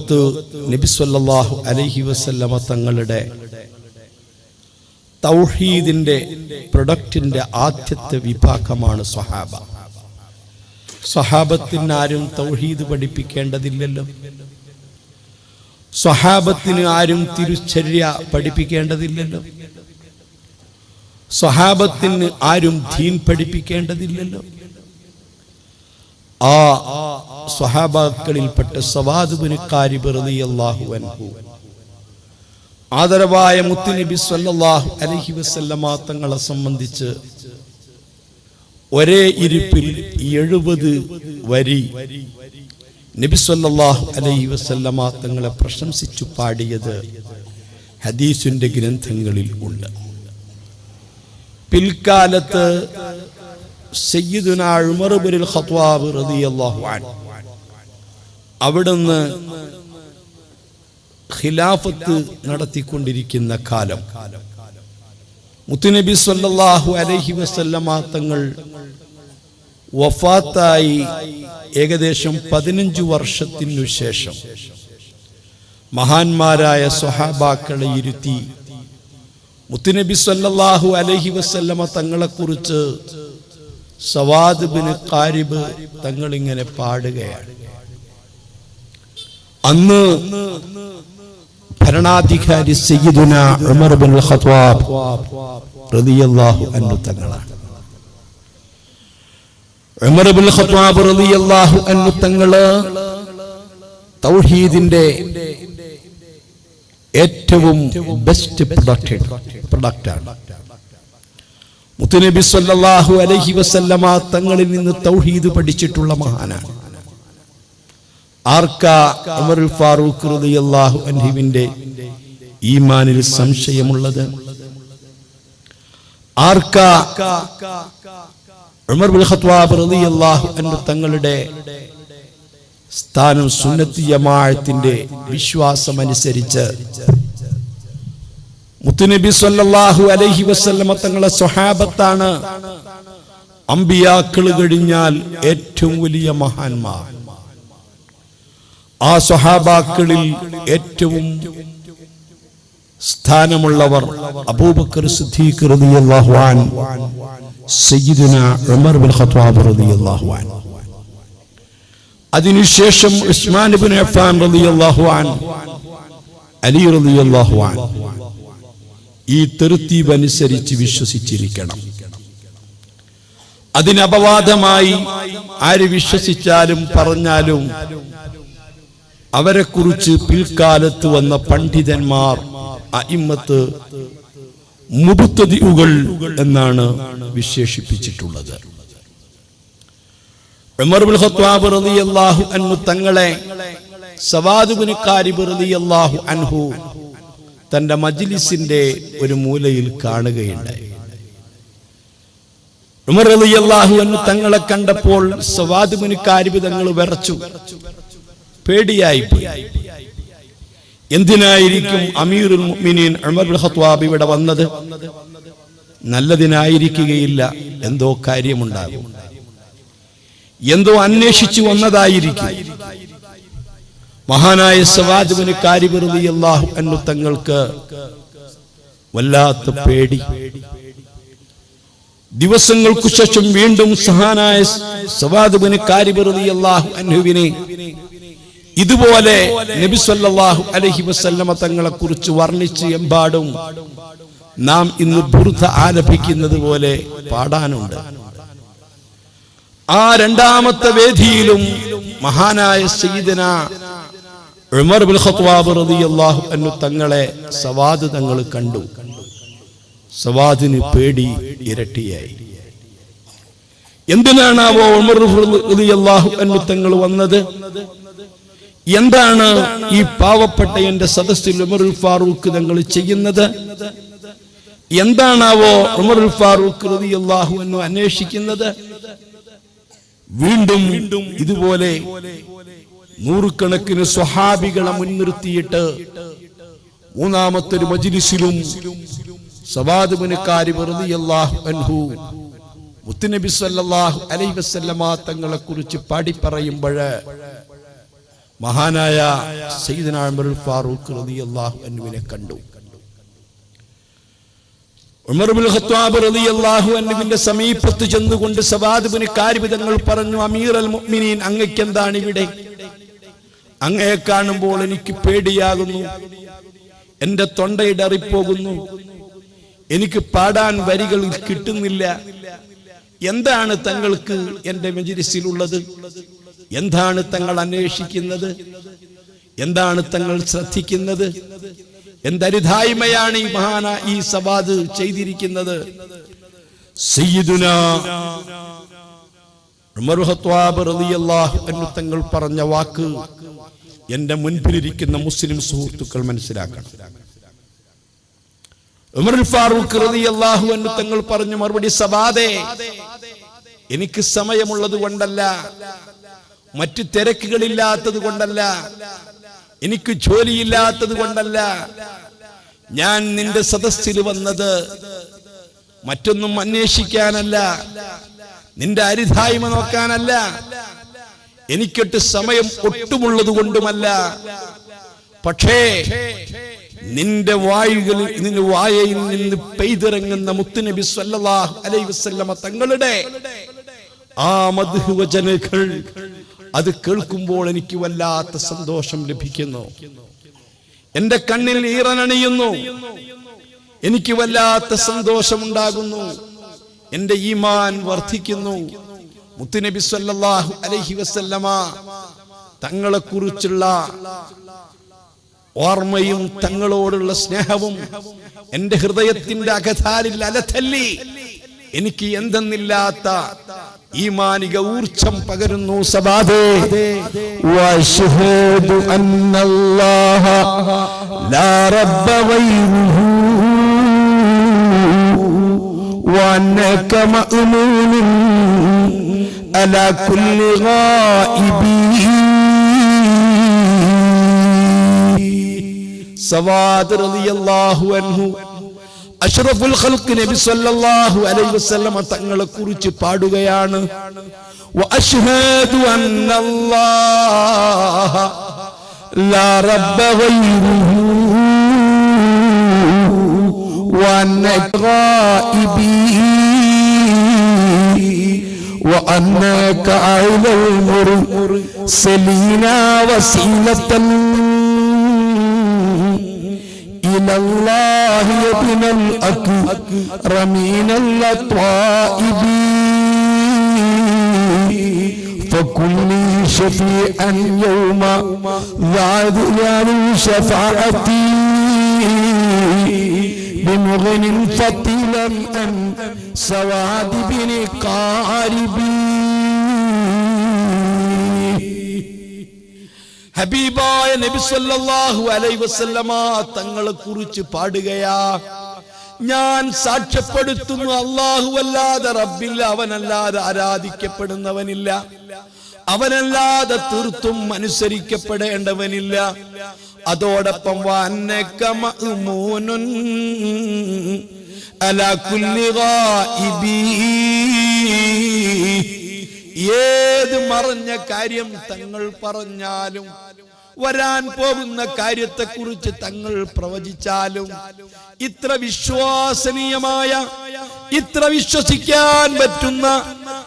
ലോകത്ത് നബിസ്വല്ലാഹു അലൈഹി വസല്ലമ തങ്ങളുടെ തൗഹീദിന്റെ പ്രൊഡക്റ്റിന്റെ ആദ്യത്തെ വിഭാഗമാണ് സ്വഹാബ. സ്വഹാബത്തിന് ആരും തൗഹീദ് പഠിപ്പിക്കേണ്ടതില്ലല്ലോ. സ്വഹാബത്തിന് ആരും തിരുച്ചര്യ പഠിപ്പിക്കേണ്ടതില്ലല്ലോ. സ്വഹാബത്തിന് ആരും ദീൻ പഠിപ്പിക്കേണ്ടതില്ലല്ലോ. ആ സ്വഹാബാക്കളിൽപ്പെട്ട സവാദുബിന് കാരിബിറതിയല്ലാഹു അൻഹു. ആദരവായ മുത്തുനബി സല്ലാഹു അലൈഹി വസല്ലമ തങ്ങളെ സംബന്ധിച്ച് ഒരേ ഇരിപ്പിൽ എഴുപത് വരി നബി സല്ലല്ലാഹു അലൈഹി വസല്ലമ തങ്ങളെ പ്രശംസിച്ചു പാടിയത് ഹദീസിന്റെ ഗ്രന്ഥങ്ങളിൽ ഉണ്ട്. പിൽക്കാലത്ത് സയ്യിദുന ഇബ്നുൽ ഖത്വാബ് റളിയല്ലാഹു അൻഹു അവിടുന്ന് ഖിലാഫത്ത് നടത്തിക്കൊണ്ടിരിക്കുന്ന കാലം. മുത്തുനബി സല്ലല്ലാഹു അലൈഹി വസല്ലമ തങ്ങൾ വഫാത്തായി ഏകദേശം പതിനഞ്ചു വർഷത്തിനു ശേഷം മഹാന്മാരായ സ്വഹാബാക്കളെ ഇരുത്തി മുത്തുനബി സല്ലല്ലാഹു അലൈഹി വസല്ലമ തങ്ങളെക്കുറിച്ച് സവാദ് ബിൻ കാരിബ് തങ്ങളിങ്ങനെ പാടുകയാണ്. അന്ന് ഭരണാധികാരി സയ്യിദുന ഉമർ ബിൻ ഖത്വാബ് റളിയല്ലാഹു അൻഹു തങ്ങളാണ്. ഉമർ ബിൻ ഖത്വാബ് റളിയല്ലാഹു അൻഹു തങ്ങൾ തൗഹീദിന്റെ ഏറ്റവും ബെസ്റ്റ് പ്രൊഡക്റ്റ് പ്രൊഡക്റ്റാണ് മുത്തുനബി സല്ലല്ലാഹു അലൈഹി വസല്ലമ തങ്ങളിൽ നിന്ന് തൗഹീദ് പഠിച്ചിട്ടുള്ള മഹാനാണ്. ആർക്ക ഉമറുൽ ഫാറൂഖ് റളിയല്ലാഹു അൻഹുവിന്റെ ഈമാനിൽ സംശയമുള്ളത്? ആർക്ക ഉമർ ബിൻ ഖത്വാബ് റളിയല്ലാഹു അൻഹു തങ്ങളുടെ സ്ഥാനം സുന്നത്തി ജമാഅത്തിന്റെ വിശ്വാസമനുസരിച്ച് മുത്തുനബി സല്ലല്ലാഹു അലൈഹി വസല്ലമ തങ്ങളെ സ്വഹാബത്താണ് അമ്പിയാക്കൾ കഴിഞ്ഞാൽ ഏറ്റവും വലിയ മഹാന്മാർ. ആ സ്വഹാബാക്കളിൽ ഏറ്റവും സ്ഥാനമുള്ളവർ അബൂബക്കർ സിദ്ദീഖ് റളിയല്ലാഹു അൻ ഉമർ ബിൻ റളിയല്ലാഹു അൻ അതിനുശേഷം ഉസ്മാൻ അഫ്ഫാൻ റളിയല്ലാഹു അൻ അലി റളിയല്ലാഹു അൻ ഈ തെരുത്തീപ് അനുസരിച്ച് വിശ്വസിച്ചിരിക്കണം. അതിനപവാദമായി ആര് വിശ്വസിച്ചാലും പറഞ്ഞാലും അവരെക്കുറിച്ച് പിൽക്കാലത്ത് വന്ന പണ്ഡിതന്മാർ അയിമത്ത് മുബുത്തതികൾ എന്നാണ് വിശേഷിപ്പിച്ചിട്ടുള്ളത്. തങ്ങളെ സവാദ് ബിൻ കാരിബ് റളിയല്ലാഹു അൻഹു തന്റെ മജ്ലിസിന്റെ ഒരു മൂലയിൽ കാണുകയുണ്ടായി. ഉമർ റളിയല്ലാഹു അൻഹു തങ്ങളെ കണ്ടപ്പോൾ സവാദുബുനിക്കാരിബ് തങ്ങൾ വിറച്ചു. പേടിയായി പോയി എന്തിനായിരിക്കും അമീറുൽ മുഅ്മിനീൻ ഉമർ ബിൻ ഇവിടെ വന്നത്? നല്ലതിനായിരിക്കുകയില്ല. എന്തോ കാര്യമുണ്ടാകും. എന്തോ അന്വേഷിച്ചു വന്നതായിരിക്കും. മഹാനായ സവാജുവിന് കാര്യപ്രതി അള്ളാഹു എന്നു തങ്ങൾക്ക് വല്ലാത്ത പേടി. ദിവസങ്ങൾക്കു ശേഷം വീണ്ടും സഹാനായ സവാദുബിന് കാര്യപ്രതി അള്ളാഹു അന്നുവിനെ ഇതുപോലെ നബി സല്ലല്ലാഹു അലൈഹി വസല്ലമ തങ്ങളെ കുറിച്ച് വർണിച്ച് എമ്പാടും നാം ഇന്ന് ബുർദ ആലപിക്കുന്നത് പോലെ പാടാനുണ്ട്. ആ രണ്ടാമത്തെ വേദിയിലും മഹാനായ സയ്യിദന ഉമർ റളിയല്ലാഹു അൻഹു തങ്ങളെ സവാദ് തങ്ങൾ കണ്ടു. സവാദിന് പേടി ഇരട്ടിയായി. എന്തിനാണാവോ ഉമർ റളിയല്ലാഹു അൻഹു തങ്ങൾ വന്നത്? എന്താണ് ഈ പാവപ്പെട്ട എന്റെ സദസ്സിൽ ഉമറുൽ ഫാറൂഖ് തങ്ങൾ ചെയ്യുന്നത്? എന്താണാവോ ഉമറുൽ ഫാറൂഖ് റളിയല്ലാഹു അൻഹു അന്വേഷിക്കുന്നത്? വീണ്ടും ഇതുപോലെ നൂറുകണക്കിന് സ്വഹാബികളെ മുൻനിർത്തിയിട്ട് മൂന്നാമത്തെ ഒരു മജിലിസിലും സവാദുബിനുകാരി റളിയല്ലാഹു അൻഹു മുത്തുനബി സല്ലല്ലാഹു അലൈഹി വസല്ലമ തങ്ങളെ കുറിച്ച് പാടി പറയുമ്പോൾ മഹാനായ സയ്യിദ്ന ഉമർ ഫാറൂഖ് അൻഹുവിനെ കണ്ടു. ഖത്താബ് സമീപത്ത് ചെന്നുകൊണ്ട് സവാദുബിന് കാരിബ് പറഞ്ഞു അമീർ അൽ മുഅ്മിനീൻ അങ്ങയ്ക്ക് എന്താണ് ഇവിടെ? അങ്ങയെ കാണുമ്പോൾ എനിക്ക് പേടിയാകുന്നു. എന്റെ തൊണ്ടയിടറിപ്പോകുന്നു എനിക്ക് പാടാൻ വരികൾ കിട്ടുന്നില്ല. എന്താണ് തങ്ങൾക്ക് എന്റെ മജിലിസിലുള്ളത്? എന്താണ് തങ്ങൾ അന്വേഷിക്കുന്നത്? എന്താണ് തങ്ങൾ ശ്രദ്ധിക്കുന്നത്? എന്തരുതായ്മയാണ് ഈ മഹാന ഈ സവാദ് ചെയ്തിരിക്കുന്നത്? തങ്ങൾ പറഞ്ഞ വാക്ക് എന്റെ മുൻപിലിരിക്കുന്ന മുസ്ലിം സുഹൃത്തുക്കൾ മനസ്സിലാക്കണം. ഉമർ ഫാറൂഖ് റളിയല്ലാഹു അൻഹു തങ്ങൾ പറഞ്ഞു മറുപടി സവാദേ എനിക്ക് സമയമുള്ളത് കൊണ്ടല്ല. മറ്റു തിരക്കുകളില്ലാത്തത് കൊണ്ടല്ല. എനിക്ക് ജോലിയില്ലാത്തത് കൊണ്ടല്ല. ഞാൻ നിന്റെ സദസ്സിൽ വന്നത് മറ്റൊന്നും അന്വേഷിക്കാനല്ല. നിന്റെ അരിതായ്മ നോക്കാനല്ല. എനിക്കിട്ട് സമയം ഒട്ടുമുള്ളത് കൊണ്ടുമല്ല. പക്ഷേ നിന്റെ വായുകളിൽ നിന്റെ വായയിൽ നിന്ന് പെയ്തിറങ്ങുന്ന മുത്തുനബി സല്ലല്ലാഹു അലൈഹി വസല്ലമ തങ്ങളുടെ ആ മധുവചനകൾ അത് കേൾക്കുമ്പോൾ എനിക്ക് വല്ലാത്ത സന്തോഷം ലഭിക്കുന്നു. എന്റെ കണ്ണിൽ ഈറനണിയുന്നു എനിക്ക് വല്ലാത്ത സന്തോഷമുണ്ടാകുന്നു എന്റെ ഈമാൻ വർദ്ധിക്കുന്നു മുത്തുനബി സല്ലല്ലാഹു അലൈഹി വസല്ലമ തങ്ങളെ കുറിച്ചുള്ള ഓർമ്മയും തങ്ങളോടുള്ള സ്നേഹവും എന്റെ ഹൃദയത്തിന്റെ അകധാരിൽ അലതല്ലി. എനിക്ക് എന്തെന്നില്ലാത്ത ഈമാനിക ഊർജം പകരുന്നു സബാദേ واشهد ان الله لا رب غيره وانك مامون على كل غائب സവാദ് റളിയല്ലാഹു അൻഹു അഷ്റഫുൽ ഖൽഖ് നബി സല്ലല്ലാഹു അലൈഹി വസല്ലമ തങ്ങളെ കുറിച്ച് പാടുകയാണ് വഅശ്ഹദു അന്നല്ലാഹ لا رب غيره وانك غائبي وانك اعلى المرسلين وسيله إلى الله يا ابن الأكرمين الطائبين فكن لي شفيعا يوم ذات يال شفاعتي. بمغن فتلا عن سواد بن قاربي. ഹബീബായ നബി സല്ലല്ലാഹു അലൈഹി വസല്ലമ തങ്ങളെ കുറിച്ച് പാടുകയാ. ഞാൻ സാക്ഷ്യപ്പെടുത്തുന്നു അല്ലാഹു അല്ലാതെ റബ്ബില്ല അവനല്ലാതെ ആരാധിക്കപ്പെടുന്നവനില്ല. അവനല്ലാതെ തീർത്തും അനുസരിക്കപ്പെടേണ്ടവനില്ല. അതോടൊപ്പം അലാ കുല്ലി ഗായിബീ ഏത് മറഞ്ഞ കാര്യം തങ്ങൾ പറഞ്ഞാലും വരാൻ പോകുന്ന കാര്യത്തെക്കുറിച്ച് തങ്ങൾ പ്രവചിച്ചാലും ഇത്ര വിശ്വാസനീയമായ ഇത്ര വിശ്വസിക്കാൻ പറ്റുന്ന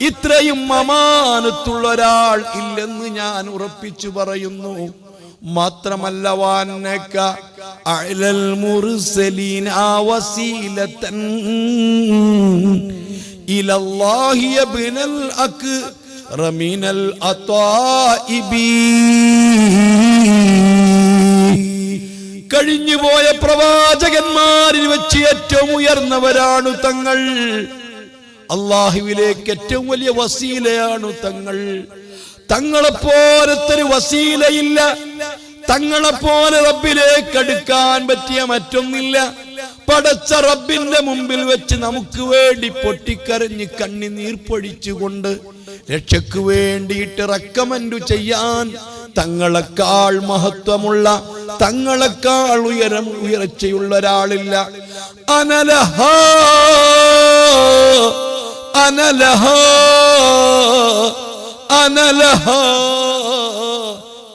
ഇത്രയും അമാനത്തുള്ള ഒരാൾ ഇല്ലെന്ന് ഞാൻ ഉറപ്പിച്ചു പറയുന്നു. മാത്രമല്ല വാനക്ക അലൽ മുർസലീന വസീലത്തൻ إلى الله يا ابن الأكرمين الأطائب കഴിഞ്ഞുപോയ പ്രവാചകന്മാരിൽ വെച്ച് ഏറ്റവും ഉയർന്നവരാണ് തങ്ങൾ അള്ളാഹുവിലേക്ക് ഏറ്റവും വലിയ വസീലയാണ് തങ്ങൾ തങ്ങളെപ്പോലത്തൊരു വസീലയില്ല തങ്ങളെപ്പോലെ റബ്ബിലേക്ക് അടുക്കാൻ പറ്റിയ മറ്റൊന്നില്ല പടച്ച റബ്ബിന്റെ മുമ്പിൽ വെച്ച് നമുക്ക് വേണ്ടി പൊട്ടിക്കരഞ്ഞ് കണ്ണിനീർ പൊഴിച്ചുകൊണ്ട് രക്ഷയ്ക്ക് വേണ്ടിയിട്ട് റെക്കമെൻഡ് ചെയ്യാൻ തങ്ങളെക്കാൾ മഹത്വമുള്ള തങ്ങളെക്കാൾ ഉയരം ഉയർച്ചയുള്ള ഒരാളില്ല. അനലഹ അനലഹ അനലഹ.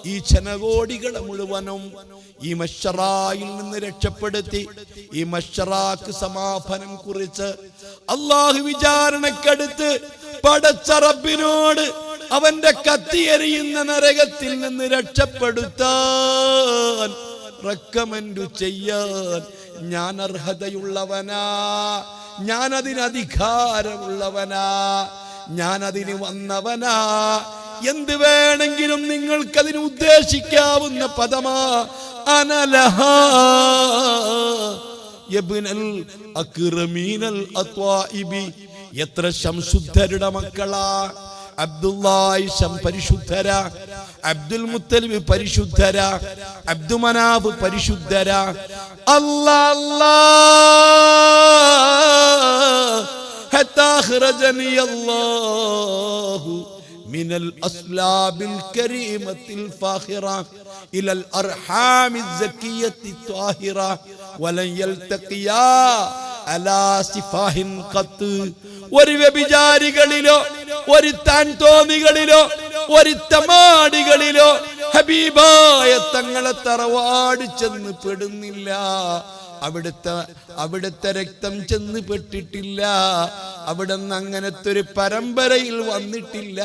ഈ ജനകോടികളെ മുഴുവനും ഈ മഷറായിൽ നിന്ന് രക്ഷപ്പെടുത്തി ഈ മഷറാക്ക് സമാപനം കുറിച്ച് അള്ളാഹു വിചാരണക്കടുത്ത് പടച്ചറബിനോട് അവന്റെ കത്തിയെറിയുന്ന നരകത്തിൽ നിന്ന് രക്ഷപ്പെടുത്താൻ റെക്കമെൻഡ് ചെയ്യാൻ ഞാൻ അർഹതയുള്ളവനാ ഞാൻ അതിന് അധികാരമുള്ളവനാ ഞാൻ അതിന് വന്നവനാ എന്ത് വേണമെങ്കിലും നിങ്ങൾക്കതിന് ഉദ്ദേശിക്കാവുന്ന പദമാ അനലഹ. എത്ര ശംശുദ്ധരുടെ മക്കളാ. അബ്ദുല്ലായിഷം പരിശുദ്ധര. അബ്ദുൽ മുത്തലിബ് പരിശുദ്ധര. അബ്ദുമനാബ് പരിശുദ്ധര. അല്ലാ അല്ലാ. ഹത്താ ഖറജനി അല്ലാഹു من الأصلاب الكريمة الفاخرة إلى الأرحام الزكية الطاهرة ولن يلتقيا على سفاه قط ഒരു വ്യഭിചാരികളിലോ ഒരു താൻ തോന്നികളിലോ ഒരു തമാടികളിലോ ഹബീബായ തങ്ങളെ തറവാട് ചെന്ന് പെടുന്നില്ല അവിടുത്തെ അവിടുത്തെ രക്തം ചെന്ന് പെട്ടിട്ടില്ല അവിടെ നിന്ന് അങ്ങനത്തെ ഒരു പരമ്പരയിൽ വന്നിട്ടില്ല.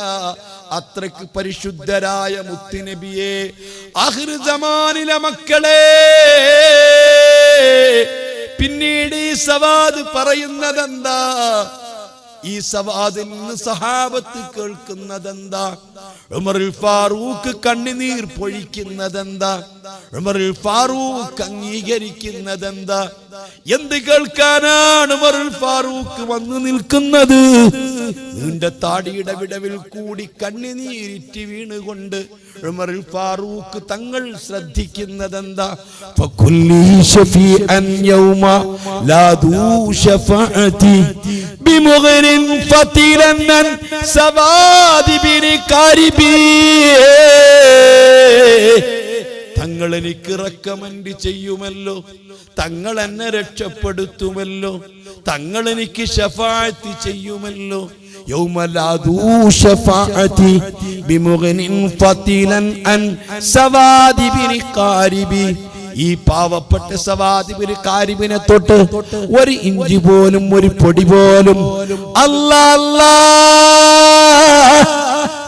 അത്രയ്ക്ക് പരിശുദ്ധരായ മുത്തുനബിയെ അഹൃതമാനില മക്കളെ പിന്നീട് ഈ സവാദ് പറയുന്നതെന്താ? ഈ സവാദിൽ നിന്ന് സഹാബത്ത് കേൾക്കുന്നതെന്താ? ഉമറുൽ ഫാറൂഖ് കണ്ണുനീർ പൊഴിക്കുന്നതെന്താ? ഉമറുൽ ഫാറൂഖ് അംഗീകരിക്കുന്നതെന്താ? എന്ത് കേൾക്കാനാണ് ഉമറുൽ ഫാറൂഖ് വന്നു നിൽക്കുന്നത്? നിന്റെ താടിയുടെ വിടവിൽ കൂടി കണ്ണിനീരിറ്റി വീണുകൊണ്ട് ഉമറിൽ ഫാറൂഖ് തങ്ങൾ ശ്രദ്ധിക്കുന്നതെന്താ? തങ്ങൾ എനിക്ക് റെക്കമെൻഡ് ചെയ്യുമല്ലോ തങ്ങൾ എന്നെ രക്ഷപ്പെടുത്തുമല്ലോ തങ്ങൾ എനിക്ക് ഷഫാഴ്ത്തി ചെയ്യുമല്ലോ. يوم لا ذو شفاعتي بمغن فتيلا عن سواد بن قاربي ഈ പാവപ്പെട്ട സവാദിബിന് കാരിബിനെ തൊട്ട് ഒരു ഇഞ്ചി പോലും ഒരു പൊടി പോലും അല്ലാ അല്ലാ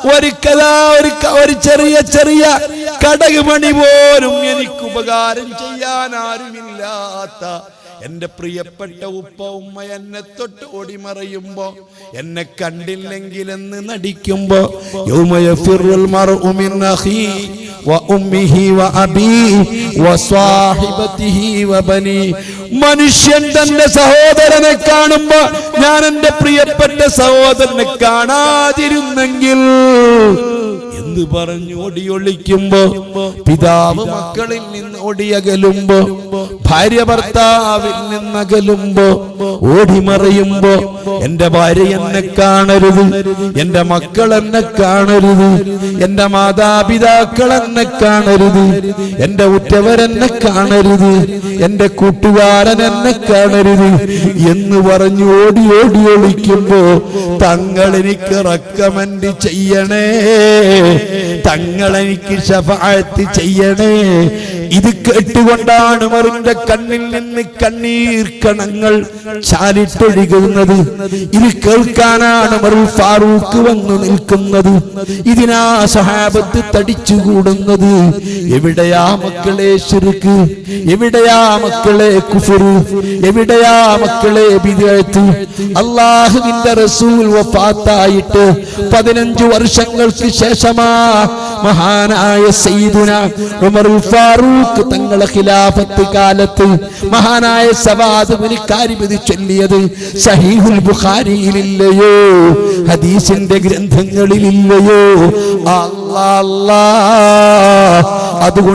ഒരു കഥ ഒരു ക- ഒരു ചെറിയ ചെറിയ കടക് മണി പോലും എനിക്ക് ഉപകാരം ചെയ്യാൻ ആരുമില്ലാത്ത എന്റെ പ്രിയപ്പെട്ട ഉപ്പ ഉമ്മ എന്നെ തൊട്ട് ഓടിമറയുമ്പോ എന്നെ കണ്ടില്ലെങ്കിലെന്ന് നടിക്കുമ്പോ മനുഷ്യൻ തന്റെ സഹോദരനെ കാണുമ്പോ ഞാൻ എന്റെ പ്രിയപ്പെട്ട സഹോദരനെ കാണാതിരുന്നെങ്കിൽ എന്ത് പറഞ്ഞു ഓടി പിതാവ് മക്കളിൽ നിന്ന് ഓടിയകലുമ്പോ ഭാര്യ ഭർത്താവിൽ നിന്നകലുമ്പോ ഓടിമറയുമ്പോ എന്റെ ഭാര്യ എന്നെ കാണരുത് എന്റെ മക്കൾ എന്നെ കാണരുത് എന്റെ മാതാപിതാക്കൾ എന്നെ കാണരുത് എന്റെ ഉറ്റവരെന്നെ കാണരുത് എന്റെ കൂട്ടുകാരൻ എന്നെ കാണരുത് എന്ന് പറഞ്ഞു ഓടി ഓടി ഒളിക്കുമ്പോ തങ്ങൾ എനിക്ക് ചെയ്യണേ തങ്ങൾ എനിക്ക് ശഫാഴത്ത് ചെയ്യണേ ഇത് കേട്ടുകൊണ്ടാണ് മറിന്റെ കണ്ണിൽ നിന്ന് കണ്ണീർ കണങ്ങൾ ചാലിട്ടൊഴുകുന്നത്. ഇത് കേൾക്കാനാണ് മറു ഫാറൂഖ് വന്നു നിൽക്കുന്നത്. ഇതിനാ സഹാബത്ത് തടിച്ചുകൂടുന്നത്. എവിടെയാ മക്കളെ ശിർക്ക്? എവിടെയാ മക്കളെ കുഫുറു എവിടെയാ മക്കളെ ബിദഅത്ത് അള്ളാഹുവിന്റെ റസൂൽ വഫാത്തായിട്ട് പതിനഞ്ചു വർഷങ്ങൾക്ക് ശേഷമാ മഹാനായ സയ്യിദുന ഉമറുൽ ഫാറൂഖ് തങ്ങളെ ഖിലാഫത്ത് കാലത്ത് മഹാനായ സവാദ് കാരിപതി ചൊല്ലിയത് സഹീഹുൽ ബുഖാരിയിലില്ലയോ ഹദീസിന്റെ ഗ്രന്ഥങ്ങളിലില്ലയോ. അല്ലാ അല്ലാ. അതുകൊണ്ട്